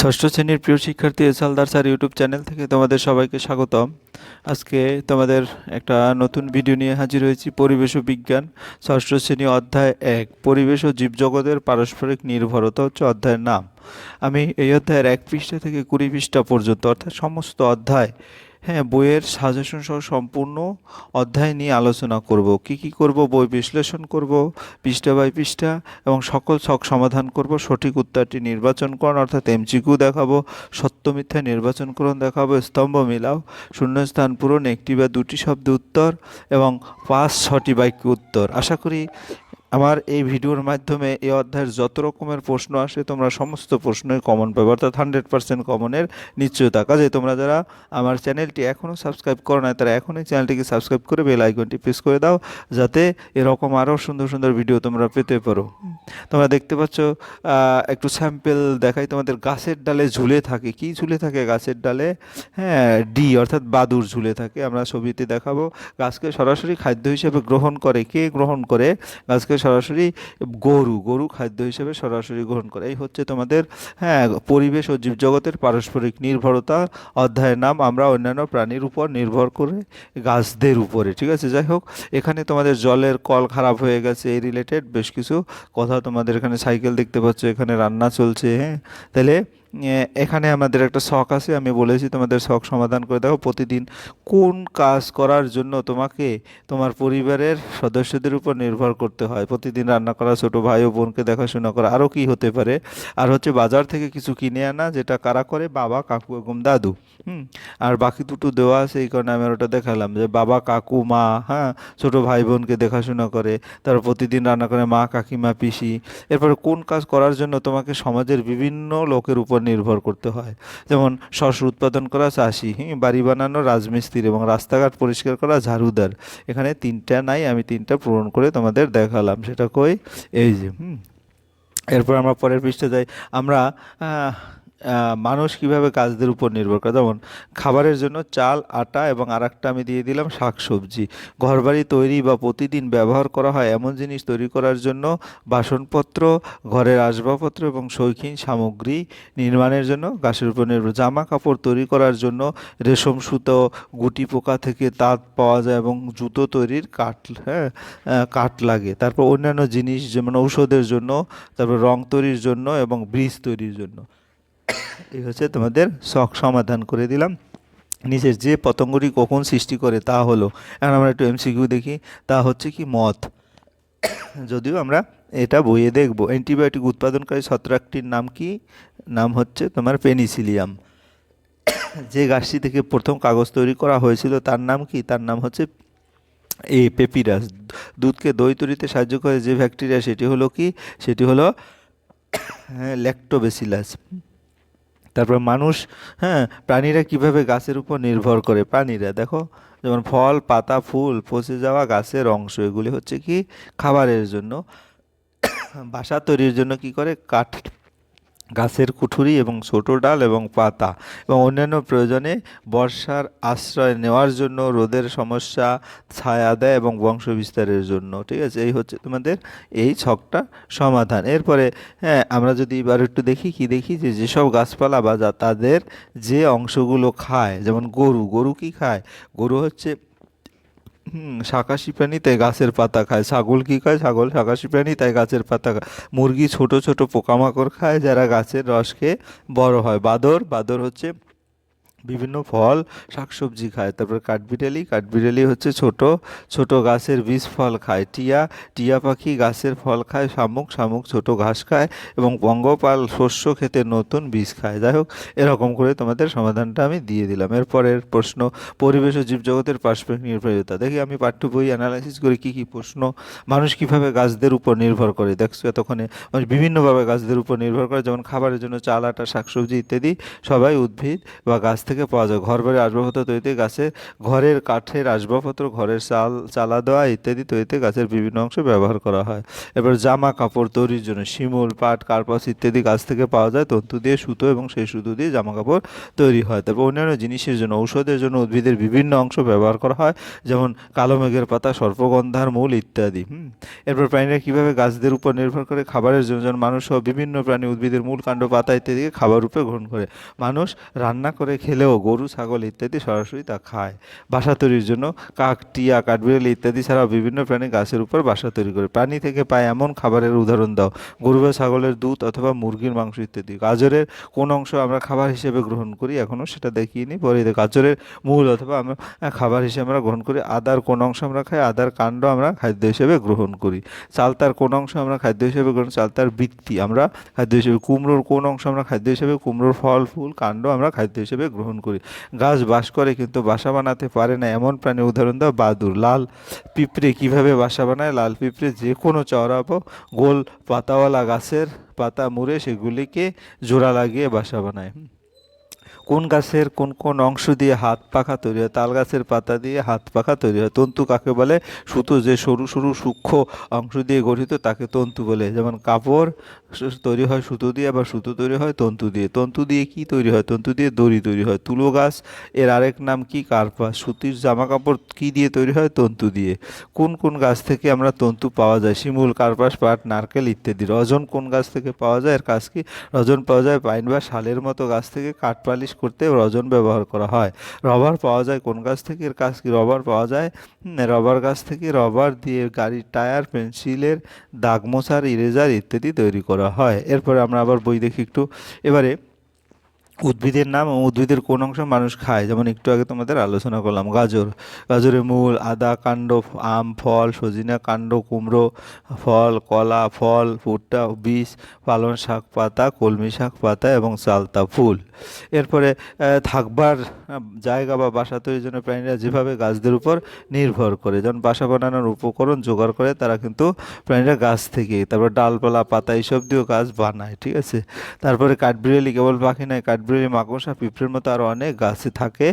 ষষ্ঠ শ্রেণির প্রিয় শিক্ষার্থী এসালদার স্যার ইউটিউব চ্যানেল থেকে তোমাদের সবাইকে স্বাগতম। আজকে তোমাদের একটা নতুন ভিডিও নিয়ে হাজির হয়েছি, পরিবেশ ও বিজ্ঞান, ষষ্ঠ শ্রেণি অধ্যায় এক, পরিবেশ ও জীবজগতের পারস্পরিক নির্ভরতা হচ্ছে অধ্যায়ের নাম। আমি এই অধ্যায়ের এক পৃষ্ঠা থেকে কুড়ি পৃষ্ঠা পর্যন্ত, অর্থাৎ সমস্ত অধ্যায় হ্যাঁ বইয়ের সাজেশন সহ সম্পূর্ণ অধ্যায় নিয়ে আলোচনা করব। কি কি করব, বই বিশ্লেষণ করব, পৃষ্ঠা বাই পৃষ্ঠা এবং সকল ছক সমাধান করব, সঠিক উত্তরটি নির্বাচন করুন অর্থাৎ এমসিকিউ দেখাবো, সত্য মিথ্যা নির্বাচন করুন দেখাবো, স্তম্ভ মিলাও, শূন্যস্থান পূরণ, একটি বা দুটি শব্দ উত্তর এবং পাঁচ ছটি বাক্য উত্তর। আশা করি আমার এই ভিডিওর মাধ্যমে এই অধ্যায়ের যত রকমের প্রশ্ন আসে, তোমরা সমস্ত প্রশ্নই কমন পাবে, অর্থাৎ হান্ড্রেড পার্সেন্ট কমনের নিশ্চয়তা। কাজে তোমরা যারা আমার চ্যানেলটি এখনও সাবস্ক্রাইব করো না তারা এখনই চ্যানেলটিকে সাবস্ক্রাইব করে বেল আইকনটি প্রেস করে দাও, যাতে এরকম আরও সুন্দর সুন্দর ভিডিও তোমরা পেতে পারো। তোমরা দেখতে পাচ্ছ একটু স্যাম্পেল দেখাই, তোমাদের গাছের ডালে ঝুলে থাকে। কি ঝুলে থাকে গাছের ডালে? হ্যাঁ ডি, অর্থাৎ বাদুর ঝুলে থাকে। আমরা ছবিতে দেখাবো, গাছকে সরাসরি খাদ্য হিসেবে গ্রহণ করে। কে গ্রহণ করে? গাছকে সরাসরি গরু গরু খাদ্য হিসেবে সরাসরি গ্রহণ করে। এই হচ্ছে তোমাদের হ্যাঁ পরিবেশ ও জীবজগতের পারস্পরিক নির্ভরতা, অধ্যায়ের নাম আমরা অন্যান্য প্রাণীর উপর নির্ভর করে গাছদের উপরে, ঠিক আছে? যাই হোক, এখানে তোমাদের জলের কল খারাপ হয়ে গেছে, এই রিলেটেড বেশ কিছু কথা তোমাদের এখানে সাইকেল দেখতে পাচ্ছ, এখানে রান্না চলছে হ্যাঁ? তাহলে এখানে আমাদের একটা শখ আছে, আমি বলেছি তোমাদের শখ সমাধান করে দেখো প্রতিদিন কোন কাজ করার জন্য তোমাকে তোমার পরিবারের সদস্যদের উপর নির্ভর করতে হয়? প্রতিদিন রান্না করা, ছোট ভাই ও বোনকে দেখাশোনা করা আরও কি হতে পারে? আর হচ্ছে বাজার থেকে কিছু কিনে আনা, যেটা কারা করে? বাবা, কাকু এবং দাদু। হুম? আর বাকি দুটো দেওয়া আছে, এই কারণে আমি ওটা দেখালাম যে বাবা, কাকু, মা হ্যাঁ? ছোট ভাই, বোনকে দেখাশোনা করে তারপর প্রতিদিন রান্না করে, মা, কাকিমা, পিসি। এরপরে কোন কাজ করার জন্য তোমাকে সমাজের বিভিন্ন লোকের উপর নির্ভর করতে হয়। যেমন শস্য উৎপাদন করা চাষি বাড়ি বানানো রাজমিস্ত্রি এবং রাস্তাঘাট পরিষ্কার করা ঝাড়ুদার। এখানে তিনটা নাই, আমি তিনটা পূরণ করে তোমাদের দেখালাম, সেটা কই? এই যে, হুম। এরপর আমরা পরের পৃষ্ঠে যাই। আমরা মানুষ কীভাবে গাছদের উপর নির্ভর করে? যেমন খাবারের জন্য চাল, আটা এবং আরেকটা আমি দিয়ে দিলাম শাক সবজি ঘরবাড়ি তৈরি বা প্রতিদিন ব্যবহার করা হয় এমন জিনিস তৈরি করার জন্য বাসনপত্র, ঘরের আসবাবপত্র এবং শৌখিন সামগ্রী নির্মাণের জন্য গাছের উপর নির্ভর। জামা কাপড় তৈরি করার জন্য রেশম সুতো, গুটি পোকা থেকে তাঁত পাওয়া যায় এবং জুতো তৈরির কাঠ হ্যাঁ কাঠ লাগে। তারপর অন্যান্য জিনিস যেমন ঔষধের জন্য, তারপর রং তৈরির জন্য এবং ব্রিজ তৈরির জন্য। এই হচ্ছে তোমাদের শখ সমাধান করে দিলাম। নিচের যে পতঙ্গটি কখন সৃষ্টি করে তা হলো, এখন আমরা একটু এমসিকিউ দেখি, তা হচ্ছে কি মথ। যদিও আমরা এটা বইয়ে দেখব, অ্যান্টিবায়োটিক উৎপাদনকারী ছত্রাকটির নাম কি? নাম হচ্ছে তোমার পেনিসিলিয়াম। যে গাছটি থেকে প্রথম কাগজ তৈরি করা হয়েছিল, তার নাম কি? তার নাম হচ্ছে এ পেপিরাস। দুধকে দই তৈরিতে সাহায্য করে যে ব্যাকটেরিয়া, সেটি হলো কি? সেটি হলো ল্যাক্টোবেসিলাস। তারপর মানুষ হ্যাঁ প্রাণীরা কীভাবে গাছের উপর নির্ভর করে? প্রাণীরা, দেখো, যেমন ফল, পাতা, ফুল পচে যাওয়া গাছের অংশ, এগুলি হচ্ছে কি? খাবারের জন্য। বাসা তৈরির জন্য কি করে? কাঠ গাছের কুঠুরি এবং ছোট ডাল এবং পাতা এবং অন্যান্য প্রয়োজনে বর্ষার আশ্রয় নেওয়ার জন্য রোদের সমস্যা, ছায়া দেয় এবং বংশ বিস্তারের জন্য। ঠিক আছে? এই হচ্ছে তোমাদের এই ছকটা সমাধান। এরপরে হ্যাঁ আমরা যদি এবার একটু দেখি কি দেখি যে যেসব গাছপালা বা তাদের যে অংশগুলো খায়, যেমন গরু গরু কি খায়? গরু হচ্ছে হুম, শাকাশি প্রাণী তাই গাছের পাতা খায়। ছাগল কি খায়? ছাগল, শাকাশি প্রাণী তাই গাছের পাতা খায়। মুরগি ছোট ছোট পোকামাকড় খায় যারা গাছের রস খেয়ে বড় হয়। বাঁদর বাঁদর হচ্ছে বিভিন্ন ফল শাকসবজি খায়। তারপর কাঠবিড়ালি কাঠবিড়ালি হচ্ছে ছোট ছোট গাছের বীজ ফল খায়। টিয়া টিয়া পাখি গাছের ফল খায়, শামুক শামুক ছোট ঘাস খায় এবং পঙ্গপাল শস্য খেতে নতুন বীজ খায়। যাই হোক, এরকম করে তোমাদের সমাধানটা আমি দিয়ে দিলাম। এরপরের প্রশ্ন, পরিবেশ ও জীবজগতের পারস্পরিক নির্ভরতা। দেখি আমি পাঠ্য বই অ্যানালাইসিস করে, কি কি প্রশ্ন? মানুষ কীভাবে গাছদের উপর নির্ভর করে? দেখছ, এতক্ষণে মানুষ বিভিন্নভাবে গাছদের উপর নির্ভর করে, যেমন খাবারের জন্য চাল, আটা, শাকসবজি ইত্যাদি সবাই উদ্ভিদ বা গাছ থেকে থেকে পাওয়া যায়। ঘর বাড়ির আসবাবপত্র তৈরিতে গাছের ঘরের কাঠের আসবাবপত্র, ঘরের চাল, চালা দেওয়া ইত্যাদি তৈরিতে গাছের বিভিন্ন অংশ ব্যবহার করা হয়। এবার জামা কাপড় তৈরির জন্য শিমুল, পাট, কার্পাস ইত্যাদি গাছ থেকে পাওয়া যায়। তন্তু দিয়ে সুতো এবং সেই সুতো দিয়ে জামা কাপড় তৈরি হয়। তারপর অন্যান্য জিনিসের জন্য, ঔষধের জন্য উদ্ভিদের বিভিন্ন অংশ ব্যবহার করা হয়। যেমন কালো মেঘের পাতা, সর্পগন্ধার মূল ইত্যাদি। এরপর প্রাণীরা কীভাবে গাছদের উপর নির্ভর করে? খাবারের জন্য যেমন মানুষ বিভিন্ন প্রাণী উদ্ভিদের মূল কাণ্ড পাতা ইত্যাদিকে খাবার রূপে গ্রহণ করে। মানুষ রান্না করে খেলেও গরু, ছাগল ইত্যাদি সরাসরি তা খায়। বাসা তৈরির জন্য কাক, টিয়া, কাঠবিড়ালি ইত্যাদি ছাড়াও বিভিন্ন প্রাণী গাছের উপর বাসা তৈরি করে। প্রাণী থেকে পায় এমন খাবারের উদাহরণ দাও। গরু বা ছাগলের দুধ অথবা মুরগির মাংস ইত্যাদি। গাজরের কোন অংশ আমরা খাবার হিসেবে গ্রহণ করি? এখনও সেটা দেখিনি। পরে গাজরের মূল অথবা আমরা খাবার হিসেবে আমরা গ্রহণ করি। আদার কোন অংশ আমরা খাই? আদার কাণ্ড আমরা খাদ্য হিসেবে গ্রহণ করি। চালতার কোন অংশ আমরা খাদ্য হিসেবে গ্রহণ চালতার বৃত্তি আমরা খাদ্য হিসেবে, কুমড়োর কোন অংশ আমরা খাদ্য হিসেবে, কুমড়োর ফল, ফুল, কাণ্ড আমরা খাদ্য হিসেবে গ্রহণ করি। গাছ বাস করে কিন্তু বাসা বানাতে পারে না এমন প্রাণী। উদাহরণ দাও, বাদুর, লাল পিঁপড়ে কীভাবে বাসা বানায়? লাল পিঁপড়ে যে কোনো চওড়া গোল পাতাওয়ালা গাছের পাতা মুড়ে সেগুলিকে জোড়া লাগিয়ে বাসা বানায়। কোন গাছের কোন কোন অংশ দিয়ে হাত পাখা তৈরি হয়? তাল গাছের পাতা দিয়ে হাত পাখা তৈরি হয়। তন্তু কাকে বলে? সুতো যে সরু সরু সূক্ষ্ম অংশ দিয়ে গঠিত, তাকে তন্তু বলে। যেমন কাপড় তৈরি হয় সুতো দিয়ে আবার সুতো তৈরি হয় তন্তু দিয়ে। তন্তু দিয়ে কি তৈরি হয়? তন্তু দিয়ে দড়ি তৈরি হয়। তুলো গাছ, এর আরেক নাম কি? কার্পাস সুতির জামা কাপড় কী দিয়ে তৈরি হয়? তন্তু দিয়ে। কোন কোন গাছ থেকে আমরা তন্তু পাওয়া যায়? শিমুল, কার্পাস, পাট, নারকেল ইত্যাদি। রজন কোন গাছ থেকে পাওয়া যায়? এর কাজ কি? রজন পাওয়া যায় পাইন বা শালের মতো গাছ থেকে কাঠ পালিশ করতে রজন ব্যবহার করা হয়। রবার পাওয়া যায় কোন গাছ থেকে? এর কাজ কি? রবার পাওয়া যায়? রবার গাছ থেকে রবার দিয়ে গাড়ির টায়ার, পেন্সিলের দাগ মোছার, ইরেজার ইত্যাদি তৈরি করা হয়। এরপরে আমরা আবার বই দেখি একটু। এবারে উদ্ভিদের নাম এবং উদ্ভিদের কোন অংশ মানুষ খায়? যেমন একটু আগে তোমাদের আলোচনা করলাম, গাজর। গাজরের মূল আদা, কাণ্ড, আম, ফল, সজিনা কাণ্ড, কুমড়ো, ফল, কলা, ফল, ভুট্টা বীজ পালং শাক পাতা, কলমি শাক পাতা এবং চালতা ফুল। এরপরে থাকবার জায়গা বা বাসা তৈরির জন্য প্রাণীরা যেভাবে গাছদের উপর নির্ভর করে, যেমন বাসা বানানোর উপকরণ জোগাড় করে, তারা কিন্তু প্রাণীরা গাছ থেকে তারপর ডালপালা, পাতা, এইসব দিয়েও গাছ বানায়, ঠিক আছে? তারপরে কাঠবিড়ালি কেবল পাখি নয় কাঠবিড়ালি মাকড়সা পিঁপড়ের মতো আরও অনেক গাছে থাকে,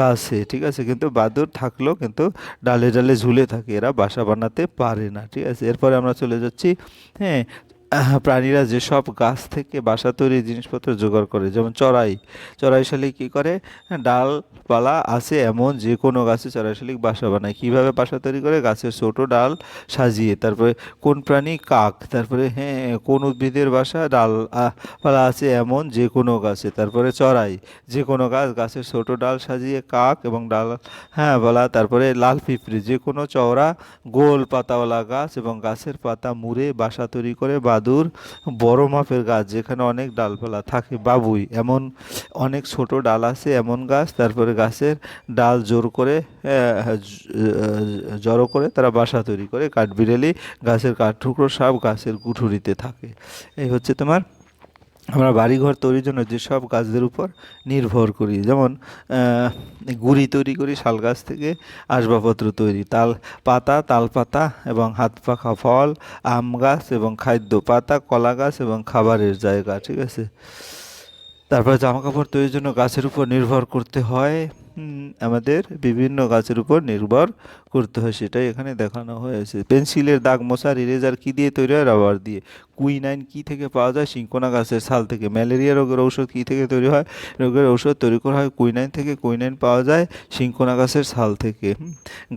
গাছে, ঠিক আছে? কিন্তু বাদুর থাকলেও কিন্তু ডালে ডালে ঝুলে থাকে, এরা বাসা বানাতে পারে না, ঠিক আছে? এরপরে আমরা চলে যাচ্ছি হ্যাঁ প্রাণীরা যেসব গাছ থেকে বাসা তৈরি জিনিসপত্র জোগাড় করে যেমন চড়াই চড়াই শালিক কী করে? হ্যাঁ, ডালপালা আছে এমন যে কোনো গাছে চড়াই শালিক বাসা বানায়। কীভাবে বাসা তৈরি করে? গাছের ছোট ডাল সাজিয়ে তারপরে কোন প্রাণী? কাক তারপরে হ্যাঁ কোন উদ্ভিদের বাসা? ডাল আহ, পালা আছে এমন যে কোনো গাছে তারপরে চড়াই যে কোনো গাছ গাছের ছোট ডাল সাজিয়ে কাক এবং ডাল হ্যাঁ বলা তারপরে লাল পিঁপড়ে যে কোনো চওড়া গোল পাতাওয়ালা গাছ এবং গাছের পাতা মুড়ে বাসা তৈরি করে বাদুর বড় মাপের গাছ, যেখানে অনেক ডালপালা থাকে, বাবুই। এমন অনেক ছোট ডাল আছে, এমন গাছ, তারপরে গাছের ডাল জোর করে জড়ো করে তারা বাসা তৈরি করে, কাঠবিড়ালি, গাছের কাঠ টুকরো সব গাছের কুঠুরিতে থাকে। এই হচ্ছে তোমার আমরা বাড়িঘর তৈরির জন্য যেসব গাছদের উপর নির্ভর করি। যেমন গুড়ি তৈরি করি, শাল গাছ থেকে আসবাবপত্র তৈরি, তাল পাতা তাল পাতা এবং হাত পাখা ফল, আম গাছ এবং খাদ্য পাতা, কলা গাছ এবং খাবারের জায়গা, ঠিক আছে? তারপরে জামা কাপড় তৈরির জন্য গাছের উপর নির্ভর করতে হয়। আমাদের বিভিন্ন গাছের উপর নির্ভর করতে হয়, সেটাই এখানে দেখানো হয়েছে। পেন্সিলের দাগ মোছার ইরেজার কী দিয়ে তৈরি হয়? রাবার দিয়ে। কুইনাইন কি থেকে পাওয়া যায়? সিঙ্কোনা গাছের ছাল থেকে। ম্যালেরিয়া রোগের ঔষধ কি থেকে তৈরি হয়? রোগের ঔষধ তৈরি করা হয় কুইনাইন থেকে। কুইনাইন পাওয়া যায় সিঙ্কোনা গাছের ছাল থেকে।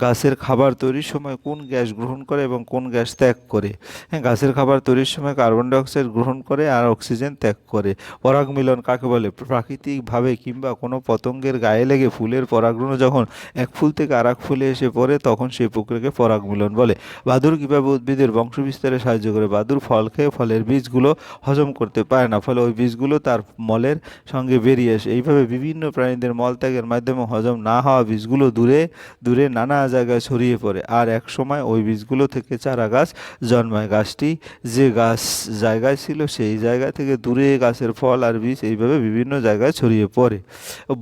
গাছের খাবার তৈরির সময় কোন গ্যাস গ্রহণ করে এবং কোন গ্যাস ত্যাগ করে? হ্যাঁ গাছের খাবার তৈরির সময় কার্বন ডাইঅক্সাইড গ্রহণ করে আর অক্সিজেন ত্যাগ করে। পরাগ মিলন কাকে বলে? প্রাকৃতিকভাবে কিংবা কোনো পতঙ্গের গায়ে লেগে ফুলের পরাগরেণু যখন এক ফুল থেকে আর এক ফুলে এসে পড়ে, তখন সেই প্রক্রিয়াকে পরাগ মিলন বলে। বাদুর কীভাবে উদ্ভিদের বংশ বিস্তারে সাহায্য করে? বাদুর ফল খেয়ে ফলের বীজগুলো হজম করতে পারে না, ফলে ওই বীজগুলো তার মলের সঙ্গে বেরিয়ে আসে। এইভাবে বিভিন্ন প্রাণীদের মলত্যাগের মাধ্যমে হজম না হওয়া বীজগুলো দূরে দূরে নানা জায়গায় ছড়িয়ে পড়ে। আর এক সময় ওই বীজগুলো থেকে চারা গাছ জন্মায়। গাছটি যে গাছ জায়গায় ছিল সেই জায়গা থেকে দূরে গাছের ফল আর বীজ এইভাবে বিভিন্ন জায়গায় ছড়িয়ে পড়ে।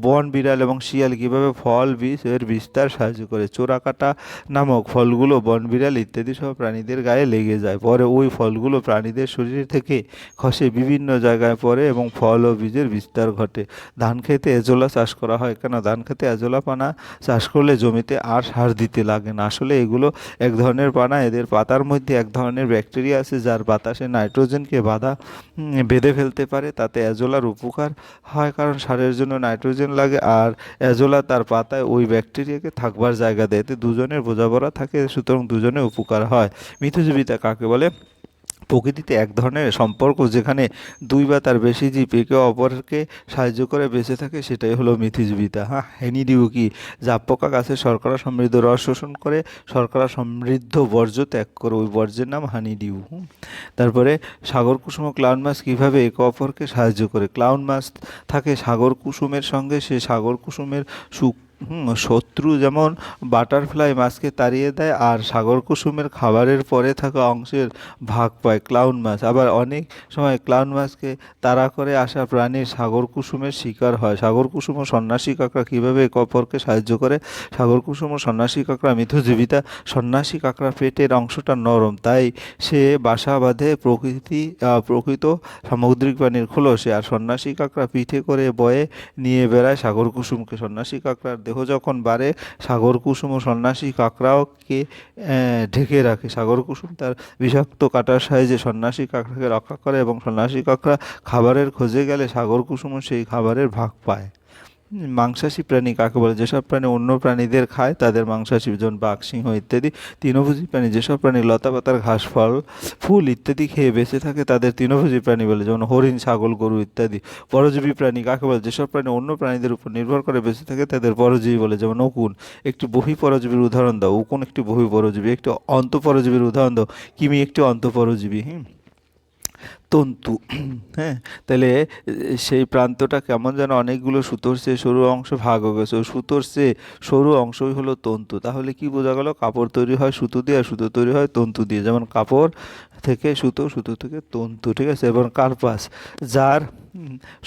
বন, বিড়াল এবং শিয়াল কীভাবে ফল বীজ এর বিস্তার সাহায্য করে? চোরাকাটা নামক ফলগুলো বন, বিড়াল ইত্যাদি সব প্রাণীদের গায়ে লেগে যায়। পরে ওই ফলগুলো প্রাণীদের প্রাণীদের শরীর থেকে খসে বিভিন্ন জায়গায় পড়ে এবং ফল ও বীজের বিস্তার ঘটে। ধান খেতে এজোলা চাষ করা হয়। কেন? ধান খেতে এজোলা পানা চাষ করলে জমিতে আর সার দিতে লাগে না। আসলে এগুলো এক ধরনের পানা। এদের পাতার মধ্যে এক ধরনের ব্যাকটেরিয়া আছে যার বাতাসে নাইট্রোজেনকে বাধা বেঁধে ফেলতে পারে। তাতে এজোলার উপকার হয় কারণ সারের জন্য নাইট্রোজেন লাগে আর এজোলা তার পাতায় ওই ব্যাকটেরিয়াকে থাকবার জায়গা দেয়। এতে দুজনের বোঝাপড়া থাকে, সুতরাং দুজনে উপকার হয়। মিথজীবিতা কাকে বলে? প্রকৃতিতে এক ধরনের সম্পর্ক যেখানে দুই বা তার বেশি জীব একে অপরকে সাহায্য করে বেঁচে থাকে, সেটাই হলো মিথিজীবিতা হ্যাঁ হেনিডিউ কি? জাপ পোকা গাছের শর্করা সমৃদ্ধ রস শোষণ করে শর্করা সমৃদ্ধ বর্জ্য ত্যাগ করে। ওই বর্জ্যের নাম হানিডিউ হুম। তারপরে সাগর কুসুম ও ক্লাউন মাছ কীভাবে একে অপরকে সাহায্য করে? ক্লাউন মাছ থাকে সাগর কুসুমের সঙ্গে, সে সাগর কুসুমের সুখ শত্রু যেমন বাটারফ্লাই মাছকে তাড়িয়ে দেয় আর সাগর কুসুমের খাবারের পরে থাকা অংশের ভাগ পায় ক্লাউন মাছ। আবার অনেক সময় ক্লাউন মাছকে তাড়া করে আসা প্রাণীর সাগর কুসুমের শিকার হয়। সাগর কুসুম ও সন্ন্যাসী কাঁকড়া কীভাবে একে অপরকে সাহায্য করে? সাগর কুসুম ও সন্ন্যাসী কাঁকড়া মিথুজীবিতা। সন্ন্যাসী কাঁকড়া পেটের অংশটা নরম, তাই সে বাসা বাঁধে প্রকৃতি প্রকৃত সামুদ্রিক প্রাণীর খোলসে আর সন্ন্যাসী কাঁকড়া পিঠে করে বয়ে নিয়ে বেড়ায় সাগর কুসুমকে। সন্ন্যাসী কাঁকড়ার দেহ যখন বাড়ে, সাগর কুসুম ও সন্ন্যাসী কাঁকড়াওকে ঢেকে রাখে। সাগর কুসুম তার বিষাক্ত কাটার সাহায্যে সন্ন্যাসী কাঁকড়াকে রক্ষা করে এবং সন্ন্যাসী কাঁকড়া খাবারের খোঁজে গেলে সাগর কুসুমও সেই খাবারের ভাগ পায়। মাংসাশী প্রাণী কাকে বলে? যেসব প্রাণী অন্য প্রাণীদের খায়, তাদের মাংসাশী যেমন বাঘ, সিংহ ইত্যাদি। তৃণভোজী প্রাণী যেসব প্রাণী লতা পাতার ঘাস, ফল, ফুল ইত্যাদি খেয়ে বেঁচে থাকে, তাদের তৃণভোজী প্রাণী বলে, যেমন হরিণ, ছাগল, গরু ইত্যাদি। পরজীবী প্রাণী কাকে বলে? যেসব প্রাণী অন্য প্রাণীদের উপর নির্ভর করে বেঁচে থাকে, তাদের পরজীবী বলে, যেমন উকুন। একটি বহি পরজীবীর উদাহরণ দাও। উকুন একটি বহি পরজীবী, একটি অন্তঃপরজীবীর উদাহরণ দাও। কিমি একটি অন্তঃপরজীবী, হুম? তন্তু। হ্যাঁ তাহলে সেই প্রান্তটা কেমন যেন অনেকগুলো সুতোর চেয়ে সরু অংশ ভাগ হয়ে গেছে। সুতোর চেয়ে সরু অংশই হলো তন্তু। তাহলে কি বোঝা গেল? কাপড় তৈরি হয় সুতো দিয়ে আর সুতো তৈরি হয় তন্তু দিয়ে। যেমন কাপড় থেকে সুতো সুতো থেকে তন্তু, ঠিক আছে? এবং কার্পাস, যার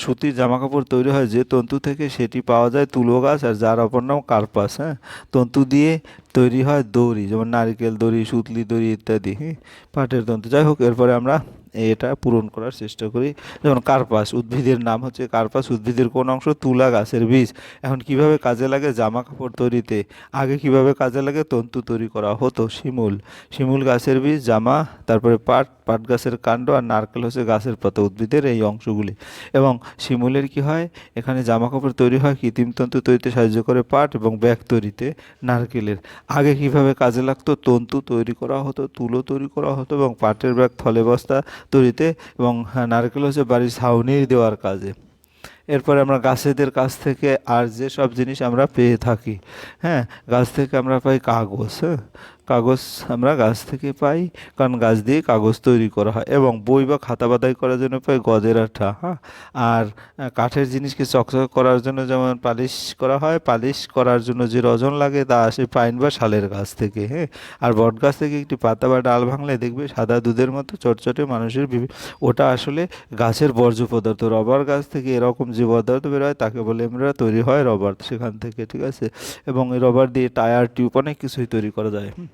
সুতির জামা কাপড় তৈরি হয় যে তন্তু থেকে সেটি পাওয়া যায় তুলো গাছ আর যার অপর নাম কার্পাস হ্যাঁ? তন্তু দিয়ে তৈরি হয় দড়ি, যেমন নারকেল দড়ি, সুতলি দড়ি ইত্যাদি হ্যাঁ পাটের তন্তু। যাই হোক, এরপরে আমরা এটা পূরণ করার চেষ্টা করি। যেমন কার্পাস, উদ্ভিদের নাম হচ্ছে কার্পাস, উদ্ভিদের কোন অংশ তুলা গাছের বীজ। এখন কীভাবে কাজে লাগে জামা কাপড় তৈরিতে? আগে কীভাবে কাজে লাগে তন্তু তৈরি করা হতো? শিমুল। শিমুল গাছের বীজ, জামা, তারপরে পাট পাট গাছের কাণ্ড আর নারকেল হচ্ছে গাছের পাতা, উদ্ভিদের এই অংশগুলি। এবং শিমুলের কি হয়? এখানে জামা কাপড় তৈরি হয়, কৃত্রিম তন্তু তৈরিতে সাহায্য করে পাট এবং ব্যাগ তৈরিতে নারকেলের। আগে কীভাবে কাজে লাগতো? তন্তু তৈরি করা হতো, তুলো তৈরি করা হতো এবং পাটের ব্যাগ, থলে বস্তা তৈরিতে এবং হ্যাঁ, নারকেল হচ্ছে বাড়ির ছাউনি দেওয়ার কাজে। এরপরে আমরা গাছেদের কাছ থেকে আর যে সব জিনিস আমরা পেয়ে থাকি হ্যাঁ গাছ থেকে আমরা পাই কাগজ হ্যাঁ। কাগজ আমরা গাছ থেকে পাই, কারণ গাছ দিয়ে কাগজ তৈরি করা হয় এবং বই বা খাতা বাদাই করার জন্য পাই গজের আঠা হ্যাঁ? আর কাঠের জিনিসকে চকচক করার জন্য যেমন পালিশ করা হয়, পালিশ করার জন্য যে রজন লাগে তা আসে পাইন বা শালের গাছ থেকে হ্যাঁ? আর বট গাছ থেকে একটি পাতা বা ডাল ভাঙলে দেখবে সাদা দুধের মতো চটচটে মানুষের ওটা আসলে গাছের বর্জ্য পদার্থ, রবার গাছ থেকে এরকম যে পদার্থ বেরোয় তাকে বলে আমরা তৈরি হয় রবার সেখান থেকে, ঠিক আছে? এবং এই রবার দিয়ে টায়ার, টিউব অনেক কিছুই তৈরি করা যায়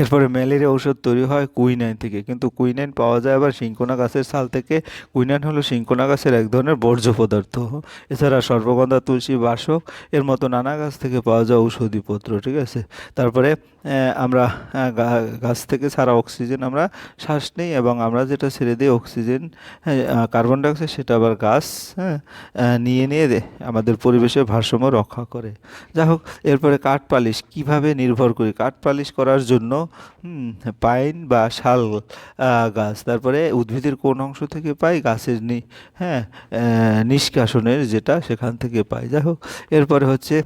এরপরে ম্যালেরিয়া ঔষধ তৈরি হয় কুইনাইন থেকে। কিন্তু কুইনাইন পাওয়া যায় আবার সিঙ্কোনা গাছের ছাল থেকে। কুইনাইন হলো সিঙ্কোনা গাছের এক ধরনের বর্জ্য পদার্থ। এছাড়া সর্বগন্ধা তুলসী বাসক এর মতো নানা গাছ থেকে পাওয়া যায় ঔষধিপত্র ঠিক আছে? তারপরে আমরা গাছ থেকে ছাড়া অক্সিজেন আমরা শ্বাস নিই এবং আমরা যেটা ছেড়ে দিই অক্সিজেন হ্যাঁ, কার্বন ডাইঅক্সাইড সেটা আবার গাছ হ্যাঁ নিয়ে নিয়ে আমাদের পরিবেশের ভারসাম্য রক্ষা করে। যাই হোক এরপরে কাঠ পালিশ কীভাবে নির্ভর করি? কাঠ পালিশ করার জন্য পাইন বা শাল গাছ। তারপরে উদ্ভিদের কোন অংশ থেকে পাই গাছের নি হ্যাঁ নিষ্কাশনের যেটা সেখান থেকে পাই। যাই হোক, এরপরে হচ্ছে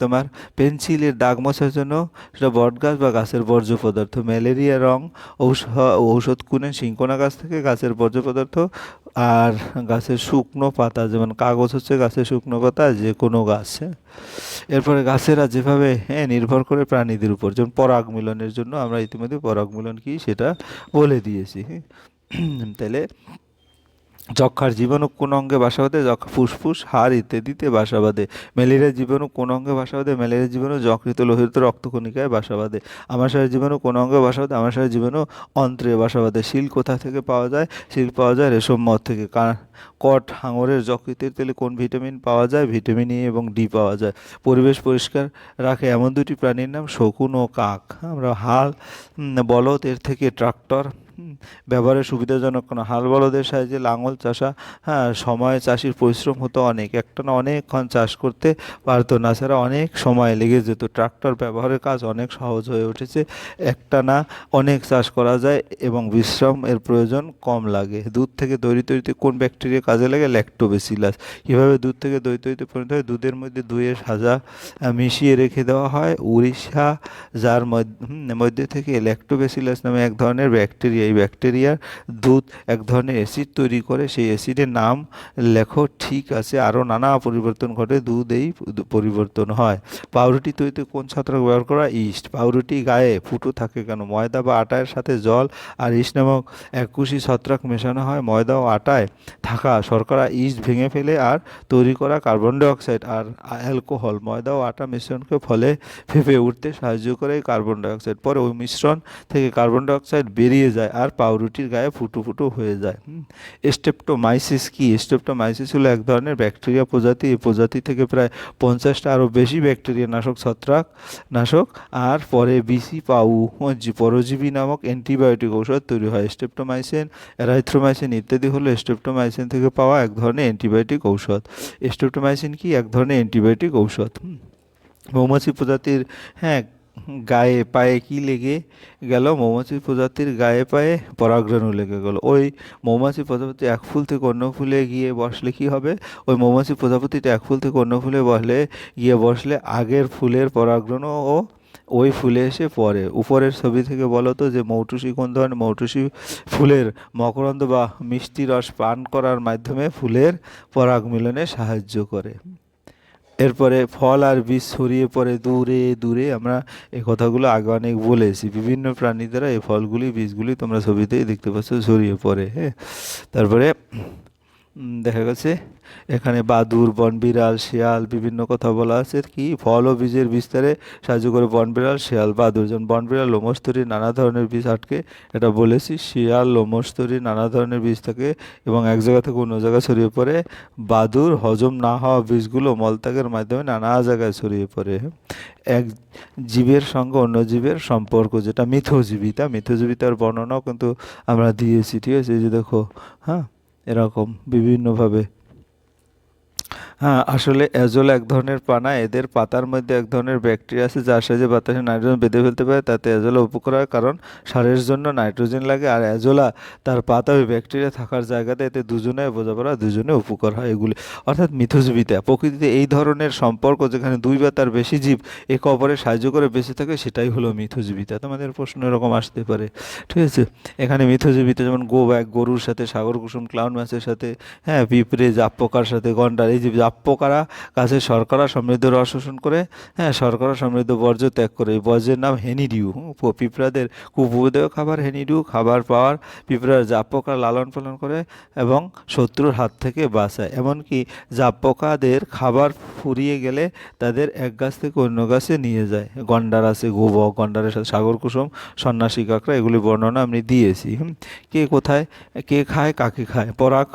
তোমার পেন্সিলের দাগ মশার জন্য সেটা বট গাছ বা গাছের বর্জ্য পদার্থ। ম্যালেরিয়া, রং ঔষধ ঔষধ কুনে সিঙ্কোনা গাছ থেকে গাছের বর্জ্য পদার্থ আর গাছের শুকনো পাতা, যেমন কাগজ হচ্ছে গাছের শুকনো পাতা, যে কোনো গাছ। এরপরে গাছেরা যেভাবে হ্যাঁ নির্ভর করে প্রাণীদের উপর, যেমন পরাগ মিলনের জন্য আমরা ইতিমধ্যে পরাগ মিলন কী সেটা বলে দিয়েছি। হ্যাঁ তাহলে যক্ষার জীবাণু কোন অঙ্গে বাসা বাঁধে? যক্ষা, ফুসফুস, হাড় ইত্যাদিতে বাসা বাঁধে। ম্যালেরিয়ার জীবাণু কোন অঙ্গে বাসা বাঁধে? ম্যালেরিয়ার জীবাণু যকৃত লোহিত রক্তকণিকায় বাসা বাঁধে। আমাশয়ের জীবাণু কোন অঙ্গে বাসা বাঁধে? আমাশয়ের জীবাণু অন্ত্রে বাসা বাঁধে। শিল কোথা থেকে পাওয়া যায়? শিল পাওয়া যায় রেশম মদ থেকে। কট, হাঙরের যকৃতের তেলে কোন ভিটামিন পাওয়া যায়? ভিটামিন ই এবং ডি পাওয়া যায়। পরিবেশ পরিষ্কার রাখে এমন দুটি প্রাণীর নাম শকুন ও কাক। আমরা হাল বলদ, এর থেকে ট্রাক্টর ব্যবহারের সুবিধাজনক কোনো হাল বলদের সাহায্যে লাঙল চাষা হ্যাঁ সময় চাষির পরিশ্রম হতো অনেক। একটা না অনেকক্ষণ চাষ করতে পারতো না ছাড়া অনেক সময় লেগে যেত। ট্রাক্টর ব্যবহারের কাজ অনেক সহজ হয়ে উঠেছে। একটা না অনেক চাষ করা যায় এবং বিশ্রাম এর প্রয়োজন কম লাগে। দুধ থেকে দই তৈরিতে কোন ব্যাকটেরিয়া কাজে লাগে? ল্যাক্টোবেসিলাস। কীভাবে দুধ থেকে দই তৈরিতে পরিণত হয় দুধের মধ্যে দইয়ের সাজা মিশিয়ে রেখে দেওয়া হয়। উড়িষ্যা, যার মধ্যে থেকে ল্যাক্টোবেসিলাস নামে এক ধরনের ব্যাকটেরিয়া এই ব্যাকটেরিয়ার দুধ এক ধরনের অ্যাসিড তৈরি করে, সেই অ্যাসিডের নাম লেখো ঠিক আছে, আরও নানা পরিবর্তন ঘটে, দুধ এই পরিবর্তন হয়। পাউরুটি তৈরিতে কোন ছত্রাক ব্যবহার করা? ইস্ট। পাউরুটি গায়ে ফুটো থাকে কেন? ময়দা বা আটার সাথে জল আর ইস্ট নামক একুশি ছত্রাক মেশানো হয়। ময়দা ও আটায় থাকা শর্করা ইস্ট ভেঙে ফেলে আর তৈরি করা কার্বন ডাইঅক্সাইড আর অ্যালকোহল। ময়দা ও আটা মিশ্রণকে ফলে ফেঁপে উঠতে সাহায্য করে কার্বন ডাইঅক্সাইড। পরে ওই মিশ্রণ থেকে কার্বন ডাইঅক্সাইড বেরিয়ে যায় আর পাউরুটির গায়ে ফুটো ফুটো হয়ে যায় স্টেপটোমাইসিস কি? স্টেপটোমাইসিস হলো এক ধরনের ব্যাকটেরিয়া প্রজাতি। এই প্রজাতি থেকে প্রায় পঞ্চাশটা আরও বেশি ব্যাকটেরিয়া নাশক, ছত্রাক নাশক আর পরে বিসি পাউ পরজীবী নামক অ্যান্টিবায়োটিক ঔষধ তৈরি হয়। স্টেপটোমাইসিন এরাইথ্রোমাইসিন ইত্যাদি হলো স্টেপটোমাইসিন থেকে পাওয়া এক ধরনের অ্যান্টিবায়োটিক ঔষধ। স্টেপটোমাইসিন কি? এক ধরনের অ্যান্টিবায়োটিক ঔষধ মৌমাছি প্রজাতির হ্যাঁ গায়ে পায়ে কি লেগে গেল? মৌমাছি প্রজাতির গায়ে পায়ে পরাগরেণু লেগে গেল। ওই মৌমাছি প্রজাপতি এক ফুল থেকে অন্য ফুলে গিয়ে বসলে কি হবে? ওই মৌমাছি প্রজাপতিটা এক ফুল থেকে অন্য ফুলে বসলে, গিয়ে বসলে আগের ফুলের পরাগরেণু ও ওই ফুলে এসে পড়ে। উপরের ছবি থেকে বলো তো যে মৌটুসি কোন ধরনের মৌটুসি ফুলের মকরন্দ বা মিষ্টি রস পান করার মাধ্যমে ফুলের পরাগ মিলনে সাহায্য করে। এরপরে ফল আর বীজ ছড়িয়ে পড়ে দূরে দূরে। আমরা এই কথাগুলো আগে অনেক বলেছি বিভিন্ন প্রাণী দ্বারা এই ফলগুলি বীজগুলি তোমরা ছবিতেই দেখতে পাচ্ছ ছড়িয়ে পড়ে হ্যাঁ। তারপরে দেখা গেছে, এখানে বাদুর বনবিড়াল, শিয়াল, বিভিন্ন কথা বলা আছে কি। ফল ও বীজের বিস্তারে সাহায্য করে বনবিড়াল, শিয়াল বাদুর যেমন বন বিড়াল লোমস্তরী নানা ধরনের বীজ আটকে, এটা বলেছি, শিয়াল, লোমস্তরী নানা ধরনের বীজ থাকে এবং এক জায়গা থেকে অন্য জায়গায় ছড়িয়ে পড়ে। বাদুর হজম না হওয়া বীজগুলো মলত্যাগের মাধ্যমে নানা জায়গায় ছড়িয়ে পড়ে। এক জীবের সঙ্গে অন্য জীবের সম্পর্ক, যেটা মিথজীবিতা। মিথজীবিতার বর্ণনাও কিন্তু আমরা দিয়েছি, ঠিক আছে? যে দেখো হ্যাঁ? এরকম বিভিন্নভাবে আসলে অ্যাজোলা এক ধরনের পানা, এদের পাতার মধ্যে এক ধরনের ব্যাকটেরিয়া আছে, যার সাহায্যে বাতাসে নাইট্রোজেন বেঁধে ফেলতে পারে, তাতে অ্যাজোলা উপকার হয়, কারণ সারের জন্য নাইট্রোজেন লাগে, আর অ্যাজোলা তার পাতা ওই ব্যাকটেরিয়া থাকার জায়গাতে এতে দুজনে বোঝাপড়া দুজনে উপকার হয় এগুলি। অর্থাৎ মিথজীবিতা, প্রকৃতিতে এই ধরনের সম্পর্ক যেখানে দুই বা তার বেশি জীব একে অপরের সাহায্য করে বেঁচে থাকে, সেটাই হলো মিথজীবিতা। তোমাদের প্রশ্ন এরকম আসতে পারে। ঠিক আছে, এখানে মিথজীবিতা যেমন গো ব্যাগ গরুর সাথে সাগর কুসুম ক্লাউন মাছের সাথে হ্যাঁ পিঁপড়ে, জাপ পোকার সাথে, গন্ডার, এই যে জাপ পোকারা গাছে শর্করা সমৃদ্ধ রস শোষণ করে হ্যাঁ শর্করা সমৃদ্ধ বর্জ্য ত্যাগ করে। এই বর্জ্যের নাম হেনিডিউ। পিঁপড়াদের কুপুদেয় খাবার হেনিডিউ, খাবার পাওয়ার পিঁপড়ার জাপ পোকা লালন পালন করে এবং শত্রুর হাত থেকে বাঁচায়। এমনকি জাপ পোকাদের খাবার ফুরিয়ে গেলে তাদের এক গাছ থেকে অন্য গাছে নিয়ে যায়। গন্ডার আছে গোবক গন্ডারের সাথে সাগর কুসুম, সন্ন্যাসী কাঁকড়া, এগুলি বর্ণনা আমি দিয়েছি। কে কোথায়, কে খায়, কাকে খায়? পরাগ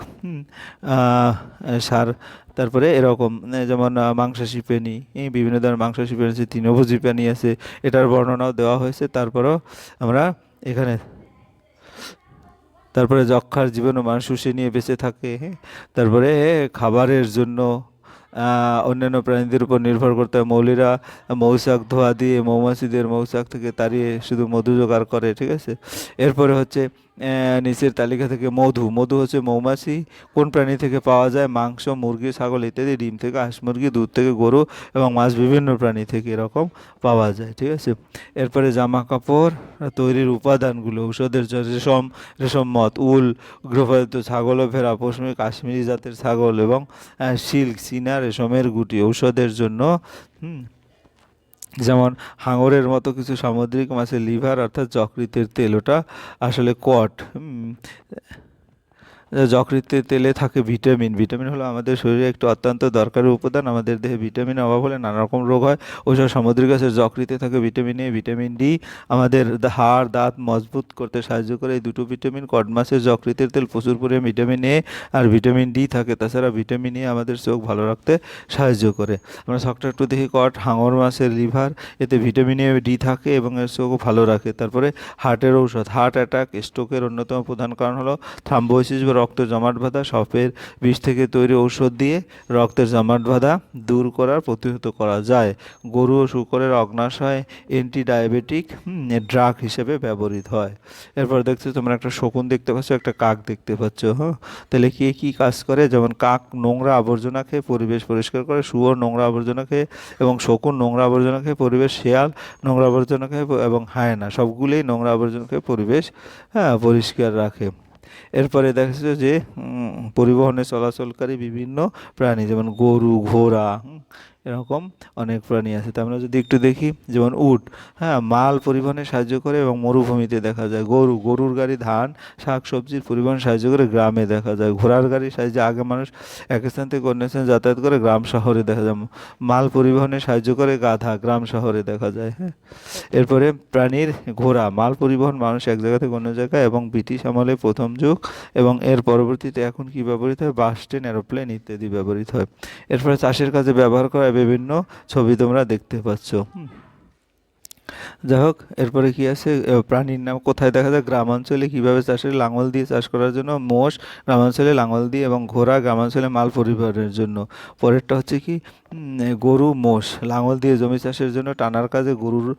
সার তারপরে এরকম যেমন আহ, মাংসাশী প্রাণী বিভিন্ন ধরনের মাংসাশী প্রাণী আছে তৃণভোজী প্রাণী আছে এটার বর্ণনাও দেওয়া হয়েছে। তারপরেও আমরা এখানে তারপরে যক্ষার জীবাণু মানুষ শুষে নিয়ে বেঁচে থাকে হ্যাঁ? তারপরে খাবারের জন্য অন্যান্য প্রাণীদের উপর নির্ভর করতে হয়। মৌলিরা মৌচাক ধোয়া দিয়ে মৌমাছিদের মৌচাক থেকে তাড়িয়ে শুধু মধু জোগাড় করে ঠিক আছে? এরপরে হচ্ছে নিচের তালিকা থেকে মধু। মধু হচ্ছে মৌমাছি। কোন প্রাণী থেকে পাওয়া যায় মাংস, মুরগি, ছাগল ইত্যাদি, ডিম থেকে হাঁস, মুরগি, দুধ থেকে গরু এবং মাছ বিভিন্ন প্রাণী থেকে এরকম পাওয়া যায়, ঠিক আছে? এরপরে জামা কাপড়, তৈরির উপাদানগুলো, ঔষধের জন্য রেশম রেশম মত উল, গৃহপালিত ছাগল ও ভেড়া পশমি কাশ্মীরি জাতের ছাগল এবং সিল্ক, চীনা রেশমের গুটি ঔষধের জন্য, হুম যেমন হাঙরের মতো কিছু সামুদ্রিক মাছের লিভার অর্থাৎ যকৃতের তেল ওটা আসলে কট হুম, যকৃতের তেলে থাকে ভিটামিন। ভিটামিন হলো আমাদের শরীরে একটু অত্যন্ত দরকারি উপাদান। আমাদের দেহে ভিটামিনের অভাব হলে নানা রকম রোগ হয়। ওইসব সামুদ্রিক গাছের যকৃতে থাকে ভিটামিন এ ভিটামিন ডি। আমাদের হাড় দাঁত মজবুত করতে সাহায্য করে এই দুটো ভিটামিন। কড মাছের যকৃতের তেল প্রচুর পরিমাণে ভিটামিন এ আর ভিটামিন ডি থাকে। তাছাড়া ভিটামিন এ আমাদের চোখ ভালো রাখতে সাহায্য করে। আমরা সকটা একটু দেখি কট হাঙর মাছের লিভার এতে ভিটামিন এ ডি থাকে এবং এর চোখ ভালো রাখে। তারপরে হার্টের ঔষধ। হার্ট অ্যাটাক স্ট্রোকের অন্যতম প্রধান কারণ হলো থ্রাম্বোসিস বা রক্ত জমাট বাঁধা সপের বিষ থেকে তৈরি ঔষধ দিয়ে রক্তের জমাট বাঁধা দূর করার প্রতিহত করা যায়। গরু ও শুকরের অগ্নাশয় অ্যান্টি ডায়াবেটিক ড্রাগ হিসেবে ব্যবহৃত হয়। এরপর দেখছ তোমরা একটা শকুন দেখতে পাচ্ছ, একটা কাক দেখতে পাচ্ছ হ্যাঁ তাহলে কে কী কাজ করে? যেমন কাক নোংরা আবর্জনা খেয়ে পরিবেশ পরিষ্কার করে, শুয়োর নোংরা আবর্জনা খেয়ে এবং শকুন নোংরা আবর্জনা খেয়ে পরিবেশ, শেয়াল নোংরা আবর্জনা খেয়ে এবং হায়না, সবগুলোই নোংরা আবর্জনা খেয়ে পরিবেশ হ্যাঁ পরিষ্কার রাখে। এরপরে দেখা যাচ্ছে যে পরিবহনে চলাচলকারী বিভিন্ন প্রাণী যেমন গরু ঘোড়া এরকম অনেক প্রাণী আছে। তা আমরা যদি একটু দেখি, যেমন উট হ্যাঁ মাল পরিবহনে সাহায্য করে এবং মরুভূমিতে দেখা যায়। গরু, গরুর গাড়ি, ধান, শাক, সবজির পরিবহন সাহায্য করে গ্রামে দেখা যায়। ঘোড়ার গাড়ির সাহায্যে আগে মানুষ এক স্থান থেকে অন্য স্থানে যাতায়াত করে গ্রাম শহরে দেখা যায়। মাল পরিবহনে সাহায্য করে গাধা গ্রাম শহরে দেখা যায় হ্যাঁ। এরপরে প্রাণীর ঘোড়া, মাল পরিবহন মানুষ এক জায়গা থেকে অন্য জায়গায় এবং ব্রিটিশ আমলে প্রথম যুগ এবং এর পরবর্তীতে এখন কি ব্যবহৃত হয়? বাস, ট্রেন, এরোপ্লেন ইত্যাদি ব্যবহৃত হয়। এরপরে চাষের কাজে ব্যবহার করা বিভিন্ন ছবি তোমরা দেখতে পাচ্ছ। যাই হোক এরপরে কি আছে? প্রাণীর নাম কোথায় দেখা যায়? গ্রামাঞ্চলে কীভাবে চাষের লাঙল দিয়ে চাষ করার জন্য? মোষ গ্রামাঞ্চলে লাঙল দিয়ে এবং ঘোড়া গ্রামাঞ্চলে মাল পরিবহনের জন্য। পরেরটা হচ্ছে কি? গরু মোষ। লাঙল দিয়ে জমি চাষের জন্য টানার কাজে গরুর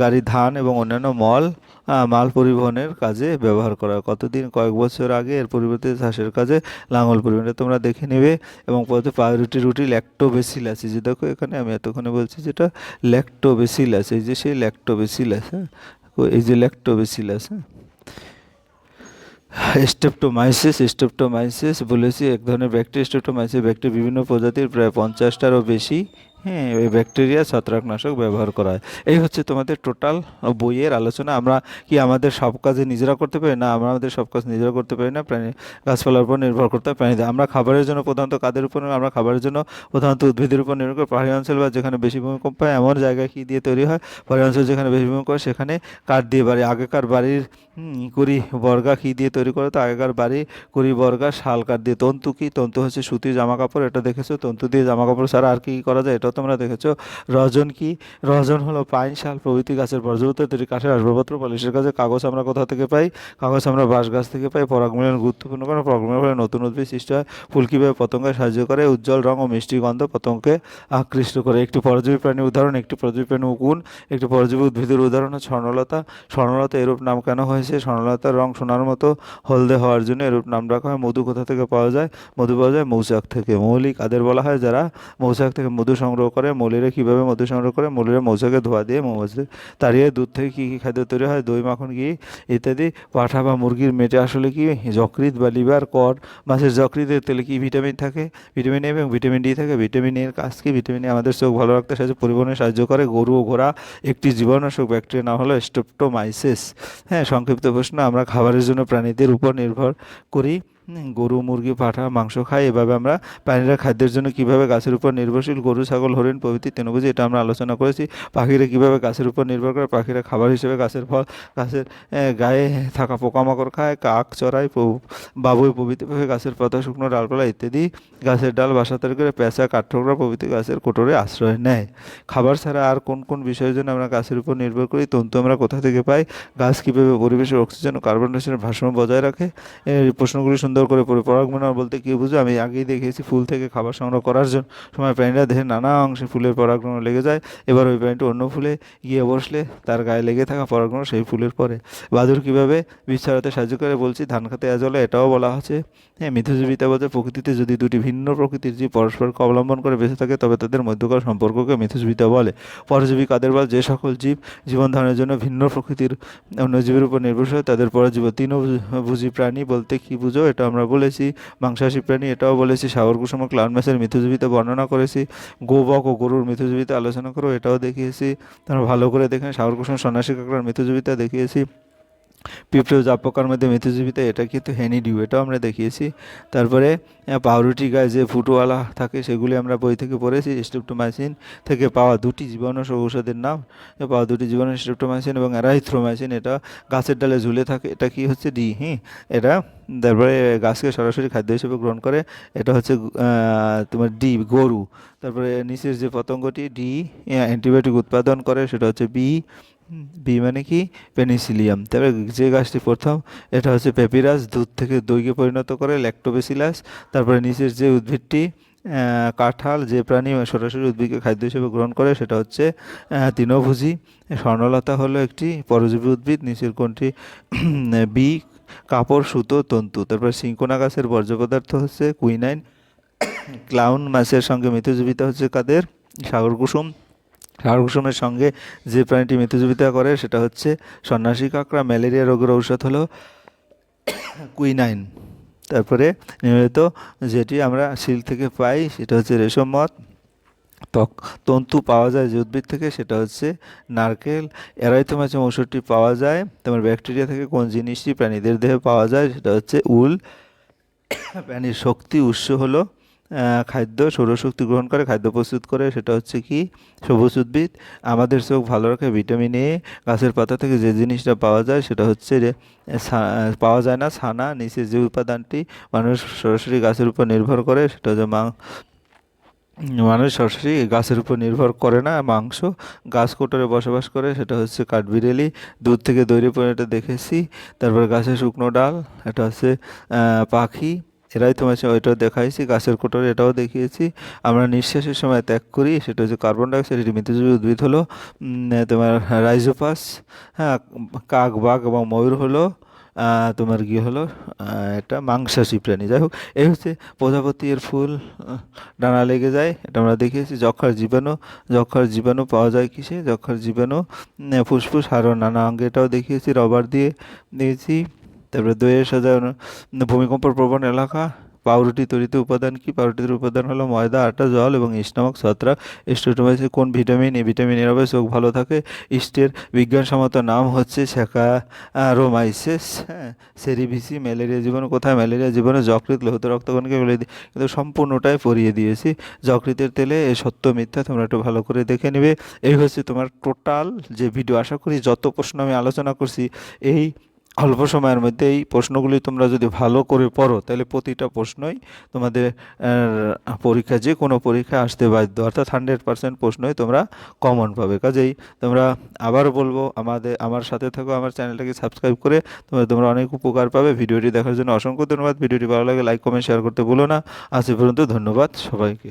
গাড়ি ধান এবং অন্যান্য মল মাল পরিবহনের কাজে ব্যবহার করা। কতদিন? কয়েক বছর আগে এর পরিবর্তে চাষের কাজে লাঙল পরিবহন। তোমরা দেখে নেবে এবং পরে প্রায়োরিটি রুটি ল্যাক্টোবেসিলাস যে দেখো এখানে আমি এতক্ষণে বলছি যেটা ল্যাক্টোবেসিলাস। এই যে সেই ল্যাক্টোবেসিলাস হ্যাঁ? এই যে ল্যাক্টোবেসিলাস হ্যাঁ? স্টেপটোমাইসিস স্টেপটোমাইসিস বলেছি। এক ধরনের ব্যাকটেরিয়া, স্টেপটোমাইসিস। ব্যাকটেরিয়া বিভিন্ন প্রজাতির, প্রায় পঞ্চাশটারও বেশি হ্যাঁ এই ব্যাকটেরিয়া ছত্রাকনাশক ব্যবহার করা হয়। এই হচ্ছে তোমাদের টোটাল বইয়ের আলোচনা। আমরা কি আমাদের সব কাজে নিজেরা করতে পারি? না, আমরা আমাদের সব কাজ নিজেরা করতে পারি না। প্রাণী, গাছপালার উপর নির্ভর করতে হয় প্রাণীদের। আমরা খাবারের জন্য প্রধানত কাদের উপর আমরা খাবারের জন্য প্রধানত উদ্ভিদের উপর নির্ভর করে। পাহাড়ি অঞ্চল বা যেখানে বেশি ভূমিকম্প হয়, এমন জায়গায় কী দিয়ে তৈরি হয়? পাহাড়ি অঞ্চল যেখানে বেশি ভূমিকম্প হয়, সেখানে কাঠ দিয়ে বাড়ি। আগেকার বাড়ির কুড়ি বর্গা কী দিয়ে তৈরি করে তো আগেকার বাড়ি কুড়ি বর্গা শাল কাঠ দিয়ে। তন্তু কী? তন্তু হচ্ছে সুতির জামা কাপড় এটা দেখেছ? তন্তু দিয়ে জামা কাপড় ছাড়া আর কি করা যায়? এটাও তোমরা দেখেছ। রজন কি? রজন হলো পাইন শাল, প্রভৃতি গাছের বর্জ্যবস্ত তৈরি কাঠের আসবাবপত্র, পলিশের কাছে কাগজ আমরা কোথা থেকে পাই? কাগজ আমরা বাঁশ গাছ থেকে পাই। পরাগমিলন গুরুত্বপূর্ণ কারণ পরাগমিলন ফলে নতুন উদ্ভিদ সৃষ্টি হয়। ফুল কীভাবে পতঙ্গে সাহায্য করে? উজ্জ্বল রং ও মিষ্টি গন্ধ পতঙ্গকে আকৃষ্ট করে। একটি পরজীবী প্রাণীর উদাহরণ, একটি পরজীবী প্রাণী উকুন একটি পরজীবী উদ্ভিদের উদাহরণ স্বর্ণলতা। স্বর্ণলতা এরূপ নাম কেন হয়েছে? স্বর্ণলতার রং সোনার মতো, হলদে হওয়ার জন্য এরূপ নাম রাখা হয়। মধু কোথা থেকে পাওয়া যায়? মধু পাওয়া যায় মৌচাক থেকে। মৌলিক আদের বলা হয় যারা মৌচাক থেকে মধু সংগ্রহ করে, মৌলিরা কীভাবে মধু সংগ্রহ করে, মৌলিরা মৌচাকে ধোয়া দিয়ে মৌমাছি তাড়িয়ে দুধ থেকে কী কী খাদ্য তৈরি হয়, দই, মাখন, ঘি ইত্যাদি, পাঠা বা মুরগির মেটে আসলে কি যকৃৎ বা লিভার কর মাছের যকৃতের তেলে কি ভিটামিন থাকে? ভিটামিন এ এবং ভিটামিন ডি থাকে। ভিটামিন এর কাজ কি? ভিটামিন এ আমাদের চোখ ভালো রাখতে সাহায্য, পরিবহনে সাহায্য করে, গরু ও ঘোড়া একটি জীবাণুনাশক ব্যাকটেরিয়া নাম হলো স্টেপটোমাইসিস হ্যাঁ সংক্ষিপ্ত প্রশ্ন, আমরা খাবারের জন্য প্রাণীদের উপর নির্ভর করি। গরু, মুরগি, পাঠা, মাংস খাই, এভাবে আমরা প্রাণীরা খাদ্যের জন্য কীভাবে গাছের উপর নির্ভরশীল গরু, ছাগল, হরিণ, প্রভৃতি তৃণভোজী এটা আমরা আলোচনা করেছি। পাখিরা কীভাবে গাছের উপর নির্ভর করে? পাখিরা খাবার হিসেবে গাছের ফল, গাছের গায়ে থাকা পোকামাকড় খায়, কাক চড়াই বাবুই প্রভৃতি পাখি গাছের পাতা, শুকনো ডালপালা ইত্যাদি গাছের ডাল, বাসা তৈরি করে পেঁচা, কাঠঠোকরা প্রভৃতি গাছের কোটরে আশ্রয় নেয়। খাবার ছাড়া আর কোন কোন বিষয়ের জন্য আমরা গাছের উপর নির্ভর করি? তন্তু আমরা কোথা থেকে পাই? গাছ কীভাবে পরিবেশের অক্সিজেন ও কার্বন ডাইঅক্সাইডের ভারসাম্য বজায় রাখে? এই প্রশ্নগুলি সুন্দর করে পড়ে পরাগমন বলতে কী বুঝো? আমি আগেই দেখিয়েছি ফুল থেকে খাবার সংগ্রহ করার জন্য। সময় প্রাণীরা দেহের নানা অংশে ফুলের পরাগমন লেগে যায়। এবার ওই প্রাণীটা অন্য ফুলে গিয়ে বসলে তার গায়ে লেগে থাকা পরাগমন সেই ফুলের পরে। বাদুর কীভাবে বীজ সাহায্য করে বলছি, ধান খাতে আজলে এটাও বলা হচ্ছে হ্যাঁ মিথজীবিতা বলতে প্রকৃতিতে যদি দুটি ভিন্ন প্রকৃতির জীব পরস্পরকে অবলম্বন করে বেঁচে থাকে, তবে তাদের মধ্যকার সম্পর্ককে মিথজীবিতা বলে। পরজীবী কাদের বল, যে সকল জীব জীবন ধারণের জন্য ভিন্ন প্রকৃতির অন্য জীবের উপর নির্ভরশীল তাদের পরজীব তৃণভোজী প্রাণী বলতে কি বুঝো? এটা আমরা বলেছি, মাংসাশী প্রাণী এটাও বলেছি, সাগর কুসুম ক্লাউন মিথজীবিতা বর্ণনা করেছি, গোবক ও গরুর মৃত্যুজীবিতা আলোচনা করো এটাও দেখিয়েছি। তারা ভালো করে দেখেন সাগর কুসুম সন্ন্যাসী কাকড়ার মৃত্যুজীবিতা দেখিয়েছি। পিঁপড়ে জাপ মধ্যে মৃত্যুজীবিত এটা কিন্তু হেনিডিউ এটাও আমরা দেখিয়েছি। তারপরে পাউরুটি গায়ে যে ফুটোওয়ালা থাকে, সেগুলি আমরা বই থেকে পড়েছি, স্ট্রেপ্টোমাইসিন থেকে পাওয়া দুটি জীবাণুনাশক ঔষধের নাম। পাওয়া দুটি জীবাণু স্ট্রেপ্টোমাইসিন এবং অ্যারাইথ্রোমাইসিন এটা গাছের ডালে ঝুলে থাকে, এটা কি হচ্ছে ডি হ্যাঁ এটা তারপরে গাছকে সরাসরি খাদ্য হিসেবে গ্রহণ করে, এটা হচ্ছে তোমার ডি, গরু। তারপরে নিচের যে পতঙ্গটি, ডি অ্যান্টিবায়োটিক উৎপাদন করে, সেটা হচ্ছে বি বি মানে কি? পেনিসিলিয়াম তবে যে গাছটি প্রথম, এটা হচ্ছে পেপিরাস দুধ থেকে দইকে পরিণত করে ল্যাক্টোবেসিলাস তারপরে নিচের যে উদ্ভিদটি কাঁঠাল, যে প্রাণী সরাসরি উদ্ভিদকে খাদ্য হিসেবে গ্রহণ করে, সেটা হচ্ছে তৃণভোজী। স্বর্ণলতা হলো একটি পরজীবী উদ্ভিদ, নিচের কোনটি বি, কাপড়, সুতো, তন্তু। তারপর সিঙ্কোনা গাছের বর্জ্য পদার্থ হচ্ছে কুইনাইন ক্লাউন মাছের সঙ্গে মৃত্যুজীবিত হচ্ছে কাদের? সাগর কুসুম। সাগর সঙ্গে যে প্রাণীটি মৃত্যুজীবিতা করে, সেটা হচ্ছে সন্ন্যাসী কাঁকড়া, ম্যালেরিয়া, রোগের ঔষধ হলো কুইনাইন। তারপরে নিয়মিত যেটি আমরা শিল থেকে পাই, সেটা হচ্ছে রেশম মদ। ত্বক, তন্তু পাওয়া যায় যে উদ্ভিদ থেকে, সেটা হচ্ছে নারকেল। এরাইথোমাচম ঔষধটি পাওয়া যায় তোমার ব্যাকটেরিয়া থেকে কোন জিনিসটি প্রাণীদের দেহে পাওয়া যায়, সেটা হচ্ছে উল। প্রাণীর শক্তি উৎস হলো খাদ্য, সৌরশক্তি গ্রহণ করে, খাদ্য প্রস্তুত করে, সেটা হচ্ছে কি? সবুজ উদ্ভিদ। আমাদের চোখ ভালো রাখে ভিটামিন এ। গাছের পাতা থেকে যে জিনিসটা পাওয়া যায়, সেটা হচ্ছে পাওয়া যায় না, ছানা নিচে যে উপাদানটি মানুষ সরাসরি গাছের উপর নির্ভর করে, সেটা হচ্ছে মা, মানুষ সরাসরি গাছের উপর নির্ভর করে না, মাংস। গাছ কোটরে বসবাস করে, সেটা হচ্ছে কাঠবিড়েলি। দুধ থেকে দৈরি এটা দেখেছি। তারপর গাছের শুকনো ডাল, এটা হচ্ছে পাখি। এরাই তোমার ওইটাও দেখাইছি, গাছের কোটরে এটাও দেখিয়েছি। আমরা নিঃশ্বাসের সময় ত্যাগ করি, সেটা হচ্ছে কার্বন ডাইঅক্সাইড এটি মৃত্যুজীবী উদ্ভিদ হলো তোমার রাইজোপাস হ্যাঁ কাক, বাঘ এবং ময়ূর হলো তোমার কি হলো এটা মাংসাশী প্রাণী। যাই হোক, এই হচ্ছে প্রজাপতি এর ফুল ডানা লেগে যায়, এটা আমরা দেখিয়েছি। যক্ষার জীবাণু যক্ষার জীবাণু পাওয়া যায় কিসে? যক্ষার জীবাণু ফুসফুস আরও নানা অঙ্গে এটাও দেখিয়েছি রবার দিয়ে দিয়েছি। তারপরে দইয়ের সাধারণ ভূমিকম্প প্রবণ এলাকা, পাউরুটি তৈরিতে উপাদান কি? পাউরুটির উপাদান হলো ময়দা, আটা, জল এবং ইস্ট নামক ছত্রাক স্টেটোমাইসিস কোন ভিটামিন? এ ভিটামিন অভাবে চোখ ভালো থাকে। ইস্টের বিজ্ঞানসম্মত নাম হচ্ছে স্যাকারোমাইসিস। হ্যাঁ সেরিভিসি, ম্যালেরিয়া জীবাণু। কোথায় ম্যালেরিয়া জীবাণু? যকৃত লোহিত রক্তকণকে বলে দিই কিন্তু সম্পূর্ণটাই পরিয়ে দিয়েছি। যকৃতের তেলে এ সত্য মিথ্যা তোমরা একটু ভালো করে দেখে নেবে। এই হচ্ছে তোমার টোটাল যে ভিডিও আশা করি যত প্রশ্ন আমি আলোচনা করছি, এই অল্প সময়ের মধ্যে এই প্রশ্নগুলি তোমরা যদি ভালো করে পড়ো, তাহলে প্রতিটা প্রশ্নই তোমাদের পরীক্ষা, যে কোনো পরীক্ষা আসতে বাধ্য। অর্থাৎ হান্ড্রেড পার্সেন্ট প্রশ্নই তোমরা কমন পাবে। কাজেই তোমরা আবার বলব, আমাদের, আমার সাথে থাকো, আমার চ্যানেলটাকে সাবস্ক্রাইব করে তোমরা তোমরা অনেক উপকার পাবে। ভিডিওটি দেখার জন্য অসংখ্য ধন্যবাদ। ভিডিওটি ভালো লাগে লাইক কমেন্ট শেয়ার করতে ভুলো না। আজ পর্যন্ত ধন্যবাদ সবাইকে।